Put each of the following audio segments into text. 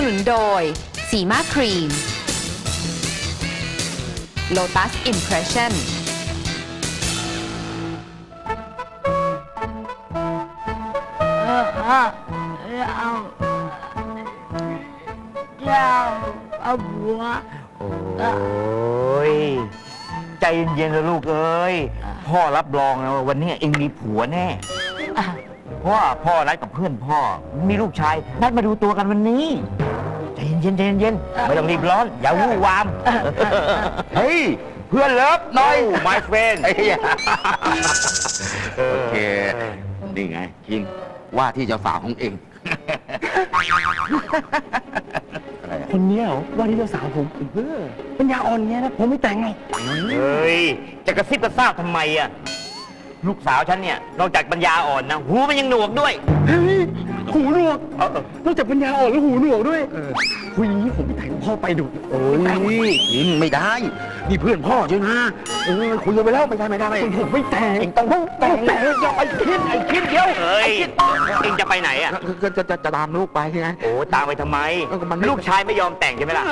สนุนโดย สีมาครีม Lotus Impression เออเออเอาเราเอาบัว โอ้ย ใจเย็นๆนะลูกเอ้ย พ่อรับรองนะว่าวันนี้เองมีผัวแน่ พราะว่าพ่อนัดกับเพื่อนพ่อ มีลูกชายนัดมาดูตัวกันวันนี้ใจเย็นๆใจเย็นๆไม่ต้องรีบร้อน อย่าวู่วาม เฮ้ย เพื่อนเลิฟหน่อย my friend โอเค นี่ไงคิงว่าที่เจ้าสาวของเองคนเนี้ยเหรอว่าที่เจ้าสาวผมเออปัญญาอ่อนเงี้ยนะ ผมไม่แต่งหรอก เฮ้ย จะกระซิบกระซาบทำไมอะ ลูกสาวฉันเนี่ย นอกจากปัญญาอ่อนนะ หูมันยังหนวกด้วย เฮ้ย หูหนวกเออนอกจากปัญญาอ่อนแล้วหูหนวกด้วยคุยอย่างนี้ผมไม่แต่งพ่อไปดูโอ้ยคิงไม่ได้นี่เพื่อนพ่อใช่ไหมเออคุยกันไปแล้วไม่ได้ไม่ได้ไม่ได้ผมไม่แต่งเองต้องแต่งแต่งยอมไอ้คิดไอ้คิดเดียวเฮ้ยเองจะไปไหนอะก็จะจะจะตามลูกไปไงโอ้ตามไปทำไมเออก็มันไม่ลูกชายไม่ยอมแต่งใช่ไหมล่ะ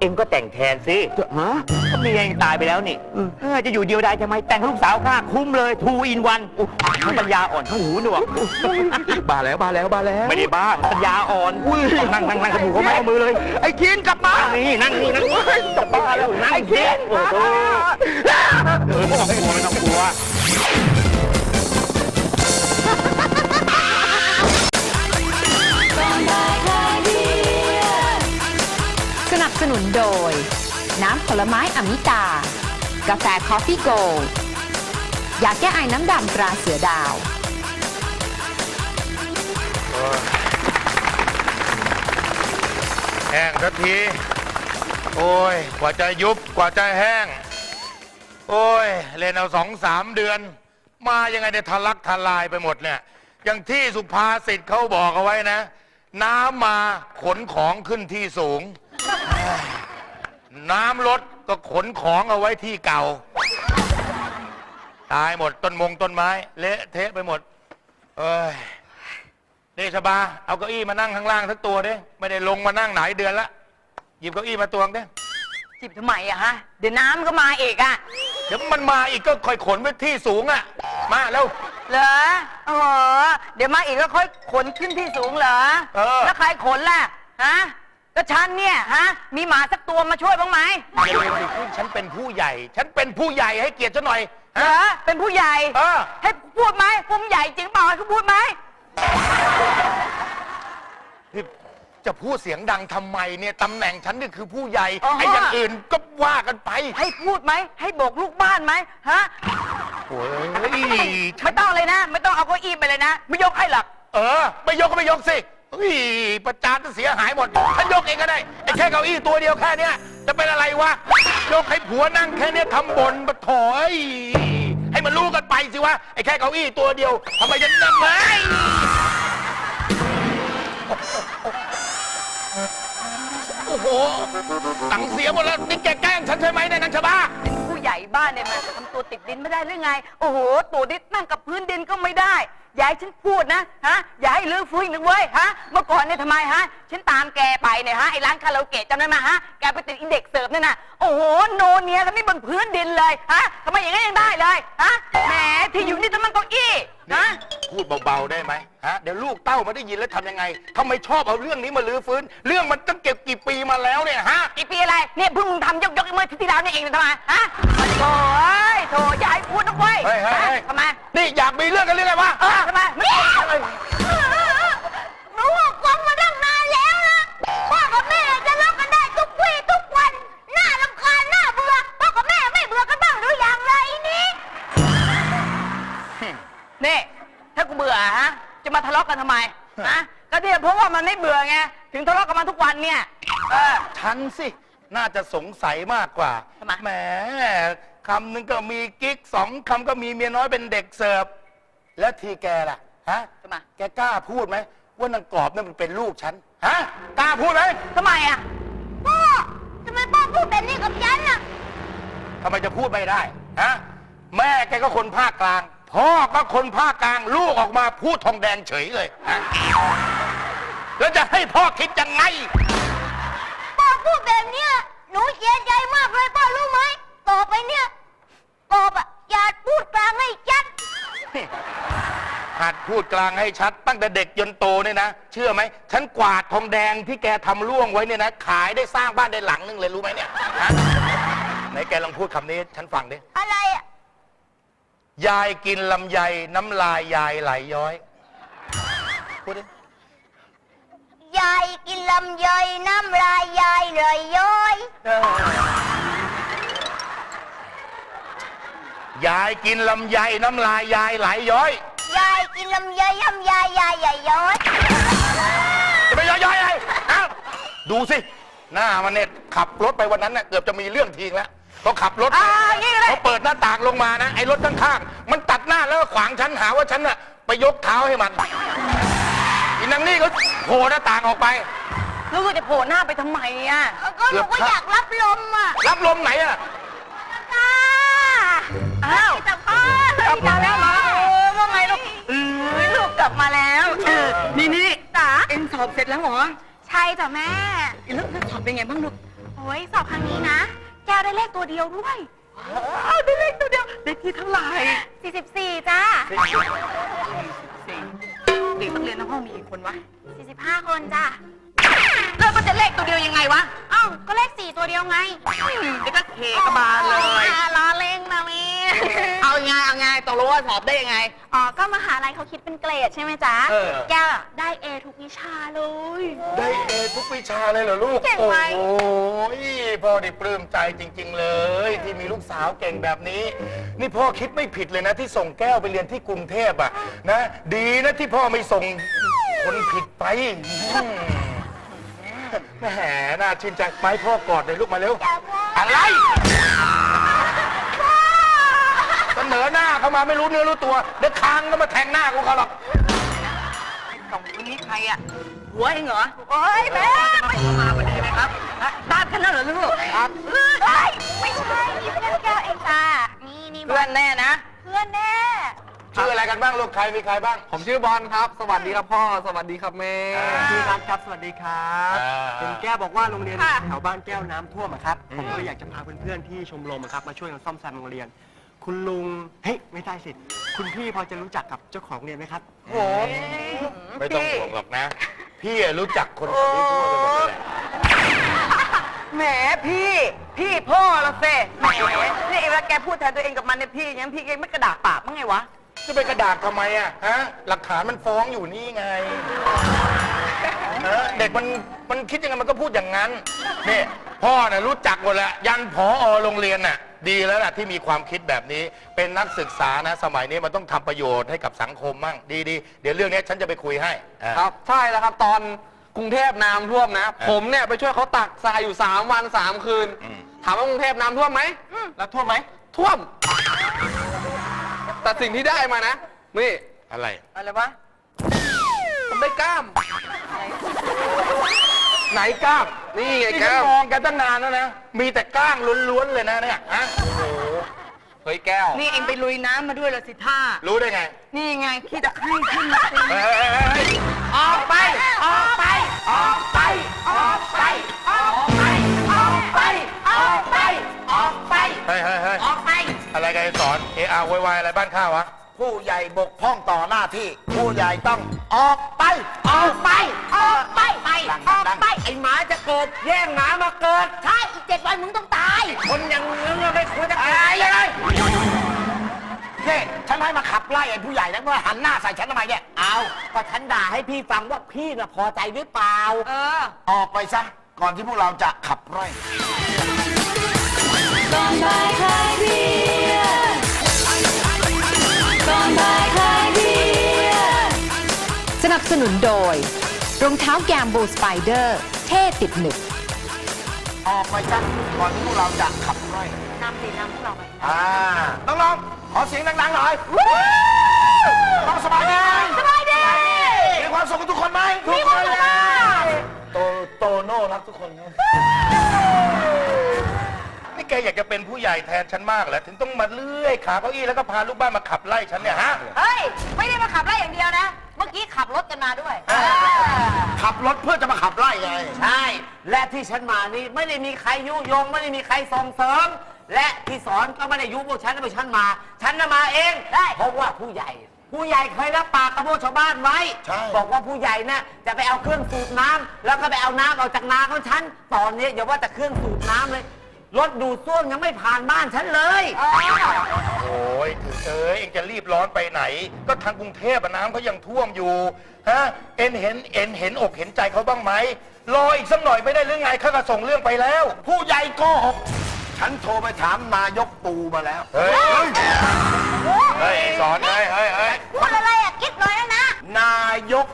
เองก็แต่งแทนสิจะฮะก็เมียเองตายไปแล้วนี่เออจะอยู่เดียวได้ทำไมแต่งให้ลูกสาวข้าคุ้มเลยทูอินวันทั้งปัญญาอ่อนทั้งหูหนวกบาแล้วบาแล้วบาแล้วไม่ได้บ้าปัญญาอ่อนนั่งนั่งนั่งกระดูกเขาไม่เอามือเลย ไอ้คิงกลับมานั่งนี่นั่งนี่นั่งจะบ้าแล้วนั่งสิโอ้โหเออไม่ต้องกลัวไม่ต้องกลัวสนับสนุนโดย น้ำผลไม้อมิตา กาแฟคอฟฟี่โกลด์ยาแก้ไอน้ำดำตราเสือดาว แห้งสักที โอ้ย กว่าจะยุบ กว่าจะแห้ง โอ้ย เล่นเอาสองสามเดือน มายังไงเนี่ยทะลักทลายไปหมดเนี่ย อย่างที่สุภาษิตเขาบอกเอาไว้นะ น้ำมาขนของขึ้นที่สูง น้ำลดก็ขนของเอาไว้ที่เก่า ตายหมดต้นมงต้นไม้ เละเทะไปหมด เอ้ย นี่ชบา เอาเก้าอี้มานั่งข้างล่างทั้งตัวดิไม่ได้ลงมานั่งไหนเดือนละ หยิบเก้าอี้มาตวงดิจิบทำไมอะฮะ เดี๋ยวน้ำก็มาอีกอะเดี๋ยวมันมาอีกก็ค่อยขนไปที่สูงอะ มาแล้ว เหรออ๋อเดี๋ยวมาอีกก็ค่อยขนขึ้นที่สูงเหรอเออ แล้วใครขนล่ะฮะก็ฉันเนี่ยฮะ มีหมาสักตัวมาช่วยบ้างไหมอย่าลืมสิคุณฉันเป็นผู้ใหญ่ ฉันเป็นผู้ใหญ่ให้เกียรติฉันหน่อยเหรฮะอเป็นผู้ใหญ่ เออให้พูดไหมผมใหญ่จริงเปล่าให้เขาพูดไหม นี่จะพูดเสียงดังทำไมเนี่ยตำแหน่งฉันนี่คือผู้ใหญ่อ๋อ ไอ้อย่างอื่นก็ว่ากันไปให้พูดไหม ให้โบกลูกบ้านไหมฮะ โอ้ยไม่ต้องเลยนะ ไม่ต้องเอาเก้าอี้ไปเลยนะ ไม่ยกให้หรอกเออ ไม่ยกก็ไม่ยกสิเฮ้ยประจานจะเสียหายหมดฉันยกเองก็ได้ไอ้แค่เก้าอี้ตัวเดียวแค่เนี้ยจะเป็นอะไรวะยกให้ผัวนั่งแค่เนี้ยทำบนปะโถเอ้ยให้มันรู้กันไปสิวะไอ้แค่เก้าอี้ตัวเดียวทำไมจะนั่งไม่ โอ้โหตังค์เสียหมดแล้วนี่แกแกล้งฉันใช่ไหมเนี่ยนางชะบ้า เป็นผู้ใหญ่บ้านเนี่ยมันทำตัวติดดินไม่ได้หรือไง โอ้โหตัวดิดนั่งกับพื้นดินก็ไม่ได้อย่าให้ฉันพูดนะฮะอย่าให้ลื้อฟื้นอีกนะเว้ยฮะเมื่อก่อนเนี่ยทำไมฮะ ฉันตามแกไปเนี่ยฮะไอ้ร้านคาราโอเกะจำได้ไหมฮะแกไปติดอินเด็กเสิร์ฟเนี่ยนะ อ้โหโนเนียกันนี่บนพื้นดินเลยฮะทำไมอย่างนั้นยังได้เลยฮะแหมที่อยู่นี่ทำไมเก้าอี้นี่ฮะพูดเบาๆได้ไหมฮะเดี๋ยวลูกเต้ามาได้ยินแล้วทำยังไงทำไมชอบเอาเรื่องนี้มาลื้อฟื้น เรื่องมันตั้งเก็บกี่ปีมาแล้วเนี่ยฮะ อีปีอะไรเนี่ยเพิ่งมึงทำยกยกเมื่อที่ที่แล้วนี่เองทำไมฮะโอ้ยโถอย่าให้พูดนะเว้ยเฮ้ยเฮ้ยฮะเฮ้ย ทำไมนี่อยากมีเรื่องกันเรื่องอะไรวะ เออทำไมไม่อะไรหนูบอกกองมาตั้งนาน ทะเลาะกันทำไมฮะก็เนี่ยเพราะว่ามันไม่เบื่อไง ถึงทะเลาะกันมาทุกวันเนี่ย เออ ฉันสิ น่าจะสงสัยมากกว่าทำไม แหมคำหนึงก็มีกิ๊กสองคำก็มีเมียน้อยเป็นเด็กเสิร์ฟ แล้วทีแกล่ะ ฮะ ทำไมแกกล้าพูดไหม ว่านางกรอบนั่นมันเป็นลูกฉัน ฮะ กล้าพูดไหมทำไมอะพ่อทำไมพ่อพูดแบบนี้กับฉันน่ะ ทำไมจะพูดไม่ได้ ฮะ แม่แกก็คนภาคกลาง พ่อก็คนภาคกลางลูกออกมาพูดทองแดงเฉยเลยฮะแล้วจะให้พ่อคิดยังไง ป้าพูดแบบเนี้ยหนูเสียใจมากเลยป้ารู้ไหมต่อไปเนี่ยกอบอะอย่าพูดกลางให้ชัดหัดพูดกลางให้ชัด ตั้งแต่เด็กจนโตเนี่ยนะ เชื่อไหมฉันกวาดทองแดงที่แกทำร่วงไว้เนี่ยนะ ขายได้สร้างบ้านได้หลังนึงเลยรู้ไหมเนี่ยฮะไหนแกลองพูดคำนี้ให้ฉันฟังดิ อะไรอะ ยายกินลำไยน้ำลายยายไหลย้อย พูดดิ ยายกินลำไยน้ำลายยายเลยย้อย ยายกินลำไยน้ำลายยายไหลย้อย ยายกินลำไยน้ำยายยายใหญ่ย้อย จะไปย้อยย้อยอะไรฮะดูสิ หน้ามันเนี่ยขับรถไปวันนั้นน่ะเกือบจะมีเรื่องทีงแล้ว เขาขับรถอ่างี้เลยเขาเปิดหน้าต่างลงมานะไอ้รถข้างๆมันตัดหน้าแล้วก็ขวางฉันหาว่าฉันน่ะไปยกเท้าให้มันอีนางนี่ก็โผล่หน้าต่างออกไป ลูกจะโผล่หน้าไปทำไมอะก็หนูก็อยากรับลมอะรับลมไหนอะตาอ้าวแต่พ่อกลับมาแล้วเหรอเออว่าไงลูกเอ้ยลูกกลับมาแล้ว เออ นี่นี่จ๋าเอ็งสอบเสร็จแล้วเหรอใช่จ้ะแม่ แล้วแล้วสอบเป็นไงบ้างลูก โอ้ยสอบครั้งนี้นะ แก้วได้เลขตัวเดียวด้วยอ้าวได้เลขตัวเดียวได้ที่เท่าไหร่44จ้าสี่เด็กนักเรียนทั้งห้องมีกี่คนวะ45 คนจ้าแล้วมันจะเลขตัวเดียวยังไงวะ สอบได้ยังไง อ๋อ ก็มหาลัยเขาคิดเป็นเกรดใช่ไหมจ๊ะ เออ แก้วอะได้ A ทุกวิชาเลย ได้เอทุกวิชาเลยเหรอลูก เก่งโอ้ไหม โหพ่อได้ปลื้มใจจริง ๆ เลย ที่มีลูกสาวเก่งแบบนี้ นี่พ่อคิดไม่ผิดเลยนะ ที่ส่งแก้วไปเรียนที่กรุงเทพอะนะ ดีนะที่พ่อไม่ส่งคนผิดไปอืมแหมน่าชื่นใจไมาให้พ่อ กอดเลยลูกมาเร็วจ้ะพ่ออะไร เสนอหน้า เข้ามาไม่รู้เนื้อรู้ตัวเดี๋ยวคางก็มาแทงหน้ากูเขาหรอกสองคนนี้ใครอะหัวเองเหรอโอ้ยแม่จะมาเข้ามาพอดีไหมครับฮะบ้านกันแล้วเหรอลูกครับเฮ้ยไม่ใช่นี่เพื่อนแก้วเองจ้านี่นี่เพื่อนแน่นะเพื่อนแน่ชื่ออะไรกันบ้างลูกใครมีใครบ้าง ผมชื่อบอลครับ สวัสดีครับพ่อ สวัสดีครับแม่อ่าพี่รักครับ สวัสดีครับอ่าเห็นแก้วบอกว่าโรงเรียนค่ะแถวบ้านแก้วน้ำท่วมอะครับอืมผมก็เลยอยากจะพาเพื่อนๆที่ชมรมอะครับมาช่วยกันซ่อมแซมโรงเรียน คุณลุง เฮ้ย ไม่ได้สิ คุณพี่พอจะรู้จักกับเจ้าของโรงเรียนไหมครับ โอ้ยไม่ต้องห่วงหรอกนะ พี่อะรู้จักคนคนนี้ทั่วไปหมดเลยแหละแหมพี่ พี่พ่อละเซ่แหมนี่เองแล้วแกพูดแทนตัวเองกับมันเนี่ยพี่ยังพี่เองไม่กระดากปากมั้งไงวะ จะไปกระดาษทำไมอะฮะ หลักฐานมันฟ้องอยู่นี่ไงฮะเด็กมันมันคิดยังไงมันก็พูดอย่างนั้น นี่ พ่อน่ะรู้จักหมดแล้วยันผอโรงเรียนน่ะ ดีแล้วล่ะที่มีความคิดแบบนี้ เป็นนักศึกษานะ สมัยนี้มันต้องทำประโยชน์ให้กับสังคมมั่งดีดีๆเดี๋ยวเรื่องนี้ฉันจะไปคุยให้อะ ครับใช่แล้วครับตอนกรุงเทพน้ำท่วมนะเออผมเนี่ยไปช่วยเขาตักทรายอยู่ 3 วัน 3 คืน อืม ถามว่ากรุงเทพน้ำท่วมไหมแล้วท่วมไหมท่วม แต่สิ่งที่ได้มานะ นี่ อะไรอะไรวะผมได้กล้าม ไหนกล้าม นี่ไงนี่กฉันล้ามมองแกันตั้งนานแล้วนะ มีแต่ก้างล้วนๆเลยนะเนี่ยฮะโอ้โหเฮ้ยแก้ว นี่เองไปลุยน้ำมาด้วยละสิท่า รู้ได้ไง นี่ไงขี้ตะไคร่ขึ้นมาสิเฮ้ยเฮ้ยเฮ้ยออกไป ออกไป ออกไป ออกไป ออกไป ออกไป ออกไป ออกไป เฮ้ยเฮ้ยเฮ้ยออกไป อะไรกันไอ้สอนเออาโวยวายอะไรบ้านข้าววะผู้ใหญ่บกพร่องต่อหน้าที่ ผู้ใหญ่ต้องออกไป ออกไป ออกไปไป ออกไป ไอ้หมาจะเกิดแย่งหมามาเกิด ใช่ อีกเจ็ดวันมึงต้องตาย คนอย่างมึงอะไม่ควรจะเกิดอะไรเลยนี่ฉันให้มาขับไล่ไอ้ผู้ใหญ่นะเมื่อหันหน้าใส่ฉันทำไมเนี่ย เอาก็ฉันด่าให้พี่ฟังว่าพี่น่ะพอใจหรือเปล่า เออ ออกไปซะ ก่อนที่พวกเราจะขับไล่สนับสนุนโดย รองเท้าแกมบูสไปเดอร์ เท่ติดหนึบออกไปซะก่อนที่พวกเราจะขับไล่นำสินำพวกเราไปอ่าน้องๆขอเสียงดังๆหน่อยต้องสบายดีสบายดีมีความสุขกับทุกคนไหมมีความสุขมากโตโตโน่รักทุกคนครับนี่ แกอยากจะเป็นผู้ใหญ่แทนฉันมากเหรอถึงต้องมาเลื่อยขาเก้าอี้แล้วก็พาลูกบ้านมาขับไล่ฉันเนี่ยฮะ เฮ้ย ไม่ได้มาขับไล่อย่างเดียวนะมามื่อกี้ขับรถกันมาด้วยขับรถเพื่อจะมาขับไล่ไง ใช่ และที่ฉันมานี่ไม่ได้มีใครยุยง ไม่ได้มีใครส่งเสริม และที่สอนก็ไม่ได้ยุพวกฉันนะพวกฉันมา ฉันน่ะมาเองได้เพราะว่าผู้ใหญ่ ผู้ใหญ่เคยรับปากกับพวกชาวบ้านไว้ ใช่ บอกว่าผู้ใหญ่น่ะจะไปเอาเครื่องสูบน้ำแล้วก็ไปเอาน้ำออกจากนาของฉัน ตอนนี้อย่าว่าแต่เครื่องสูบน้ำเลย รถดูดซ่วมยังไม่ผ่านบ้านฉันเลย โอ้ยถึงเอ้ยเองจะรีบร้อนไปไหน ก็ทางกรุงเทพอะน้ำเขายังท่วมอยู่ฮะเอ็นเห็นเอ็นเห็นอกเห็นใจเขาบ้างไหมรออีกสักหน่อยไม่ได้หรือไงเขาก็ส่งเรื่องไปแล้ว ผู้ใหญ่โกหกฉันโทรไปถามนายกปูมาแล้ว เฮ้ยเฮ้ยไอ้สอนเฮ้ยเฮ้ยเฮ้ยพูดอะไรอะคิดหน่อยนะนะ นายก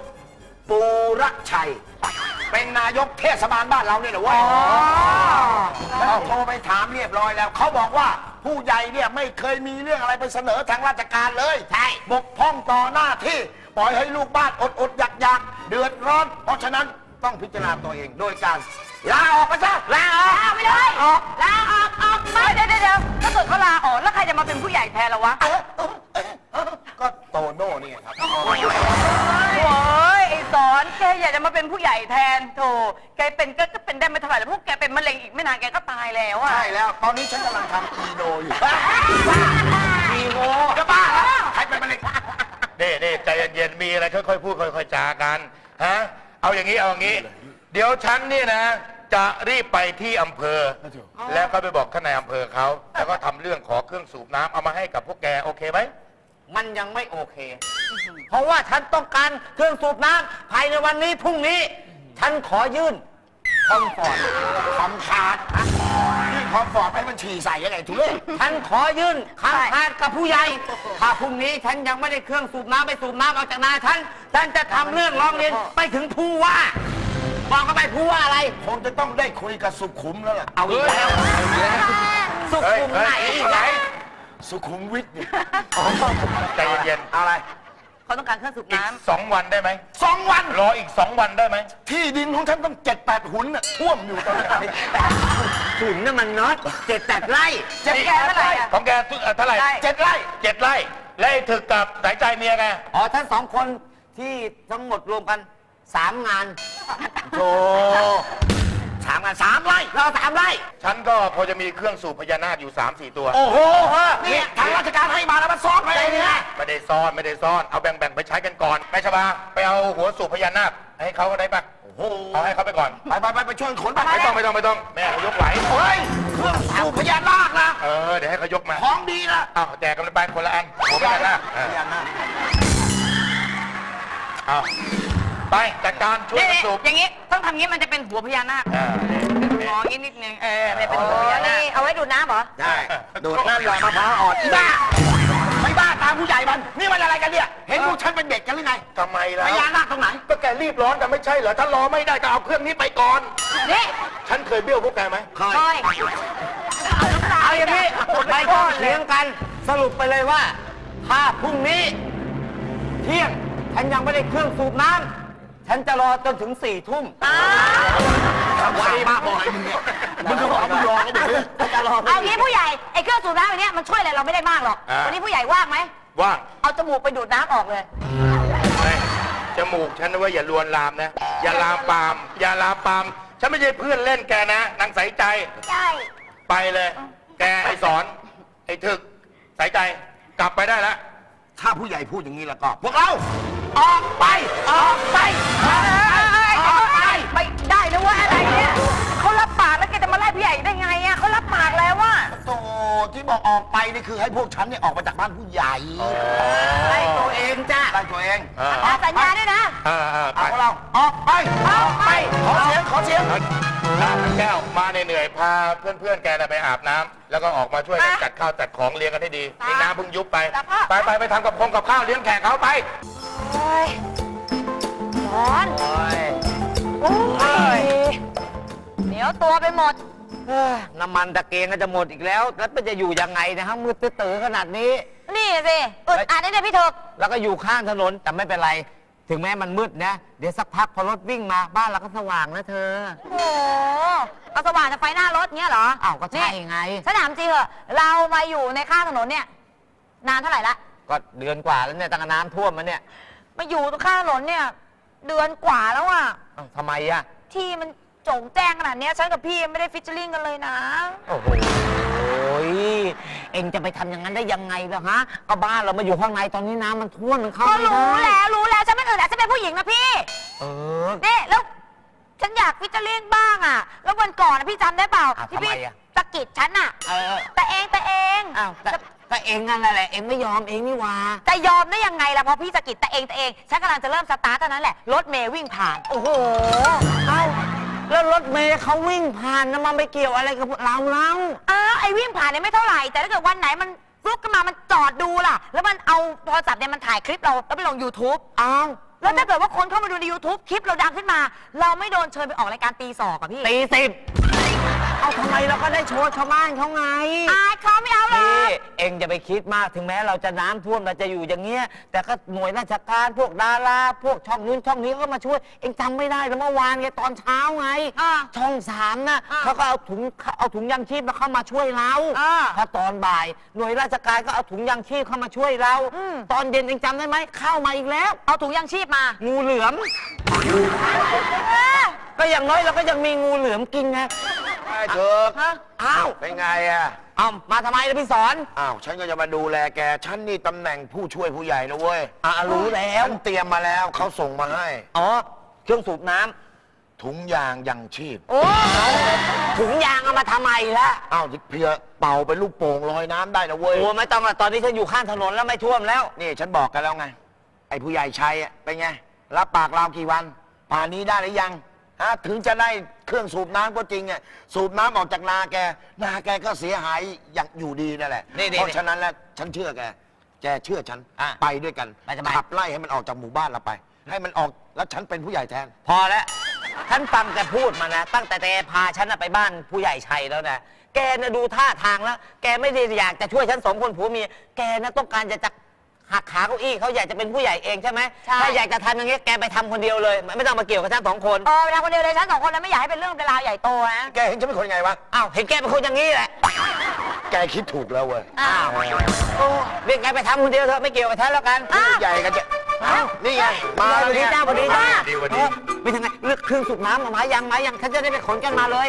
ปูระชัย เป็นนายกเทศบาลบ้านเราเนี่ยเหรอเว้ยแล้วโทรไปถามเรียบร้อยแล้ว เขาบอกว่าผู้ใหญ่เนี่ยไม่เคยมีเรื่องอะไรไปเสนอทางราชการเลย ใช่ บกพร่องต่อหน้าที่ ปล่อยให้ลูกบ้านอดอดอยากอยากเดือดร้อน เพราะฉะนั้นต้องพิจารณาตัวเองโดยการลาออกไปซะ ลาออกลาไปเลยออกลาออกออกไปเดี๋ยวเดี๋ยวเดี๋ยวถ้าเกิดเขาลาออกแล้วใครจะมาเป็นผู้ใหญ่แทนเราวะ ก็โตโน่เนี่ยครับโอ้ยไอ้ สอนแกอยากจะมาเป็นผู้ใหญ่แทนโธ่แกเป็นก็ก็เป็นได้ไม่เท่าไหร่แล้วพวกแกเป็นมะเร็งอีกไม่นานแกก็ตายแล้วอะใช่แล้ว ตอนนี้ฉันกำลังทำอีโนอยู่อีโนจะบ้าเหรอใครเป็นมะเร็งเน่เน่ใจเย็นๆมีอะไรค่อยๆพูดค่อยๆจากันฮะเอาอย่างนี้เอาอย่างนี้ เดี๋ยวฉันนี่นะ จะรีบไปที่อำเภอ แล้วก็ไปบอกท่านนายอำเภอเขาแล้วก็ทำเรื่องขอเครื่องสูบน้ำเอามาให้กับพวกแกโอเคไหมมันยังไม่โอเค เพราะว่าฉันต้องการเครื่องสูบน้ำภายในวันนี้พรุ่งนี้ ฉันขอยื่นคอมฟอร์ตคอมขาดนี่คอมฟอร์ตให้มันฉี่ใส่ยังไงทุเรศฉันขอยื่นคำขาดกับผู้ใหญ่ถ้าพรุ่งนี้ฉันยังไม่ได้เครื่องสูบน้ำไปสูบน้ำออกจากนาฉันฉันจะทำเรื่องร้องเรียนไปถึงผู้ว่าบอกเขาไปผู้ว่าอะไร คงจะต้องได้คุยกับสุขุมแล้วล่ะเอาอีกแล้วสุเฮ้ยขุมเฮ้ไหนยไหนสุขุมวิทเนี่ยใจเย็นอะไร เขาต้องการเครื่องสูบๆอีกน้ำ สองวันได้ไหมสองวัน รออีกสองวันได้ไหมที่ดินของฉันต้องเจ็ดแปดหุนน่ะท่วมอยู่ตอนนี้ถุนน่ะมันน็อตเจ็ดแปดไร่เจ็บแกเท่าไหร่อะ ของแกเอ่อเท่าไหร่ได้ เจ็ดไร่เจ็ดไร่และไอ้ถึกกับสายใจเมียไงอ๋อทั้งสองคนที่ทั้งหมดรวมกันสามงานโธ่สามงานสามไร่เราสามไร่ฉันก็พอจะมีเครื่องสูบพญานาคอยู่3 4ตัว โอ้โห นี่ทางราชการให้มาแล้วมาซ้อมไปเลยเนี่ย ไม่ได้ซ่อนไม่ได้ซ่อนเอาแบ่งๆไปใช้กันก่อนแม่ชบาไปเอาหัวสูบพญานาคให้เขาได้ปะโอ้โหเอาให้เขาไปก่อน ไปไปไปไปช่วยขนไปไม่ต้องไม่ต้องไม่ต้องแม่เขายกไหวเฮ้ยเครื่องสูบพญานาคนะเออเดี๋ยวให้เขายกมาของดีนะเอาแจกกันไปคนละอันหัวพญานาคเออพญานาคเอาไปจัดการช่วยนี่กันสูบอย่างนี้ต้องทำงี้มันจะเป็นหัวพญานาคอ่านี่นี่มอ งงี้นิดนึง เออเนี่ยเป็นหัวพญานาคเอาไว้ดูดน้ำเหรอ ได้ดูดนั่นแหละมะพร้าวอ่อนอีบ้าไม่บ้าตามผู้ใหญ่มัน นี่มันอะไรกันเนี่ย เห็นพวกฉันเป็นเด็กกันหรือไงทำไมล่ะพญานาคตรงไหน ก็แกรีบร้อนกันไม่ใช่เหรอ ถ้ารอไม่ได้ก็เอาเครื่องนี้ไปก่อน นี่ฉันเคยเบี้ยวพวกแกไหมเคย คอยเอาอย่างนี้ไม่ต้องเถียงกันสรุปไปเลยว่า ถ้าพรุ่งนี้ เที่ยง ฉันยังไม่ได้เครื่องสูบน้ำฉันจะรอจนถึงสี่ทุ่ม ไวมากบอกไอ้มึงเนี่ยมึงก็บอกมึงรอเขาบอกเลยจะรอเอางี้ผู้ใหญ่ไอ้เครื่องสูบน้ำอันเนี้ยมันช่วยอะไรเราไม่ได้มากหรอก อ่า วันนี้ผู้ใหญ่ว่างไหม ว่างเอาจมูกไปดูดน้ำออกเลย เฮ้ยจมูกฉันนะว่าอย่าลวนลามนะ อย่าลามปาม อย่าลามปาม ฉันไม่ใช่เพื่อนเล่นแกนะนางใสใจ ใช่ ไปเลย แกไอสอน ไอถึกใสใจ กลับไปได้แล้ว ถ้าผู้ใหญ่พูดอย่างนี้แล้วก็ พวกเรา ออกไป ออกไปอ ผู้ใหญ่ได้ไงอะเขารับปากแล้วว่าโตที่บอกออกไปนี่คือให้พวกฉันเนี่ยออกมาจากบ้านผู้ใหญ่ให้ตัวเองจ้าไล่ตัวเองอ่าเอาสัญญาด้วยนะอ่าอ่าไปเอาพวกเราออกไปออกไป ขอเสียงขอเสียงอ่าแก้วมาเหนื่อยๆพาเพื่อนๆแกน่ะไปอาบน้ำแล้วก็ออกมาช่วยกันไปจัดข้าวจัดของเลี้ยงกันให้ดีไปนี่น้ำเพิ่งยุบไป แล้วพ่อ ไปไปไปทำกับพงกับข้าวเลี้ยงแขกเขาไป โอ้ยร้อน โอ้ย เหนียวตัวไปหมด เอ้อน้ำมันตะเกียงก็จะหมดอีกแล้ว แล้วมันจะอยู่ยังไงนะฮะมืดตื้อๆขนาดนี้ นี่สิอึดอัดนี่เนี่ยพี่เถิกแล้วก็อยู่ข้างถนนแต่ไม่เป็นไร ถึงแม้มันมืดนะ เดี๋ยวสักพักพอรถวิ่งมาบ้านเราก็สว่างนะเธอ โอ้โหเอาสว่างจะไฟหน้ารถเงี้ยเหรออ้าวก็ใช่ไง ฉันถามจริงเหรอะเรามาอยู่ในข้างถนนเนี่ย นานเท่าไหร่ละก็เดือนกว่าแล้วเนี่ยตั้งแต่น้ำท่วมมาเนี่ยมาอยู่ตรงข้างถนนเนี่ย เดือนกว่าแล้วอะอ้าวทำไมอะที่มัน โจ่งแจ้งขนาดเนี้ยฉันกับพี่ไม่ได้ฟิชเชอร์ลิงกันเลยนะ โอ้โหเอ็งจะไปทำอย่างนั้นได้ยังไงล่ะฮะ ก็บ้านเรามาอยู่ข้างในตอนนี้น้ำมันท่วมมันเข้าก็ไม่ได้รู้แล้วรู้แล้วฉันไม่อื่นอะฉันเป็นผู้หญิงนะพี่เออ นี่แล้วฉันอยากฟิชเชอร์ลิงบ้างอะ แล้ววันก่อนนะพี่จำได้เปล่าอะที่พี่ทำไมอะสะกิดฉันอะเออแต่เองแต่เองอ้าวแต่แต่เอ็งนั่นแหละเอ็งไม่ยอมเอ็งนี่หว่า จะยอมได้ยังไงล่ะพอพี่สะกิดแต่เองแต่เองฉันกำลังจะเริ่มสตาร์ทเท่านั้นแหละรถเมย์วิ่งผ่าน โอ้โห เอ้า แล้วรถเมย์เขาวิ่งผ่านนะมันไม่เกี่ยวอะไรกับเราเล่าอ้าวไอ้วิ่งผ่านเนี่ยไม่เท่าไหร่ แต่ถ้าเกิดวันไหนมันฟลุกขึ้นมามันจอดดูล่ะ แล้วมันเอาโทรศัพท์เนี่ยมันถ่ายคลิปเราแล้วไปลง YouTube อ้าวแล้วถ้าเกิดว่าคนเข้ามาดูใน YouTube คลิปเราดังขึ้นมา เราไม่โดนเชิญไปออกรายการตีสอกอะพี่ ตีสิบ เอาทำไมเราก็ได้โชว์ชาวบ้านเขาไง อายเขาไม่เอาหรอนี่กเอ็งจะไปคิดมากถึงแม้เราจะน้ำท่วมเราจะอยู่อย่างเงี้ย แต่ก็หน่วยราชการพวกดาราพวกช่องนู้นช่องนี้ก็มาช่วย เอ็งจำไม่ได้แล้วเมื่อวานไงตอนเช้าไง อ่าช่องสามนะอ่าเขาก็เอาถุงเอาถุงยางชีพมาเข้ามาช่วยเราอ่าถ้าตอนบ่าย หน่วยราชการก็เอาถุงยางชีพเข้ามาช่วยเรา อืม ตอนเย็นเอ็งจำได้ไหมเข้ามาอีกแล้ว เอาถุงยางชีพมา งูเหลือม ก็อย่างน้อยเราก็ยังมีงูเหลือมกินไงไอ้เถิกฮะอ้าวเป็นไงอะเอามาทำไมล่ะพี่สอนอ้าวฉันก็จะมาดูแลแกฉันนี่ตำแหน่งผู้ช่วยผู้ใหญ่นะเว้ยอ่ารู้แล้วฉันเตรียมมาแล้วเขาส่งมาให้ อ๋อเครื่องสูบน้ำถุงยางยังชีพโอ้ถุงยางเอามาทำไมล่ะอ้าวเพียเป่าเป็นลูกโป่งลอยน้ำได้นะเว้ยโอ้ไม่ต้องละตอนนี้ฉันอยู่ข้างถนนแล้วไม่ท่วมแล้ว นี่ฉันบอกกันแล้วไง ไอ้ผู้ใหญ่ชัยอะเป็นไงรับปากเรากี่วัน ป่านนี้ได้หรือยัง ฮะถึงจะได้เครื่องสูบน้ำก็จริงอะสูบน้ำออกจากนาแก นาแกก็เสียหายอย่างอยู่ดีนั่นแหละ นี่ๆเพราะฉะนั้นแล้วฉันเชื่อแก แกเชื่อฉันอะไปด้วยกันไปทำไม ขับไล่ให้มันออกจากหมู่บ้านเราไป ให้มันออกแล้วฉันเป็นผู้ใหญ่แทน พอแล้วฉันฟังแกพูดมานะ ตั้งแต่แกพาฉันน่ะไปบ้านผู้ใหญ่ชัยแล้วนะ แกน่ะดูท่าทางแล้ว แกไม่ได้อยากจะช่วยฉันสองคนผัวเมีย แกน่ะต้องการจะจะ หักขาเก้าอี้เขาอยากจะเป็นผู้ใหญ่เองใช่ไหมใช่ ถ้าอยากจะทำอย่างนี้แกไปทำคนเดียวเลยไม่ต้องมาเกี่ยวกับฉันสองคนเออไปทำคนเดียวเลยฉันสองคนนั้นไม่อยากให้เป็นเรื่องเป็นราวใหญ่โตนะแกเห็นฉันเป็นคนยังไงวะ อ้าวเห็นแกเป็นคนอย่างนี้แหละแกคิดถูกแล้วเว้ยอ้าวโอ้เรียกแกไปทำคนเดียวเถอะไม่เกี่ยวกับฉันแล้วกันผู้ใหญ่กันจะอ้าว นี่ไง มามาสวัสดีเนี่ยจ้าสวัสดีจ้าดีสวัสดีเออเป็นยังไงเลือกเครื่องสูบน้ำมาไหมยังไหมยังฉันจะได้ไปขนกันมาเลย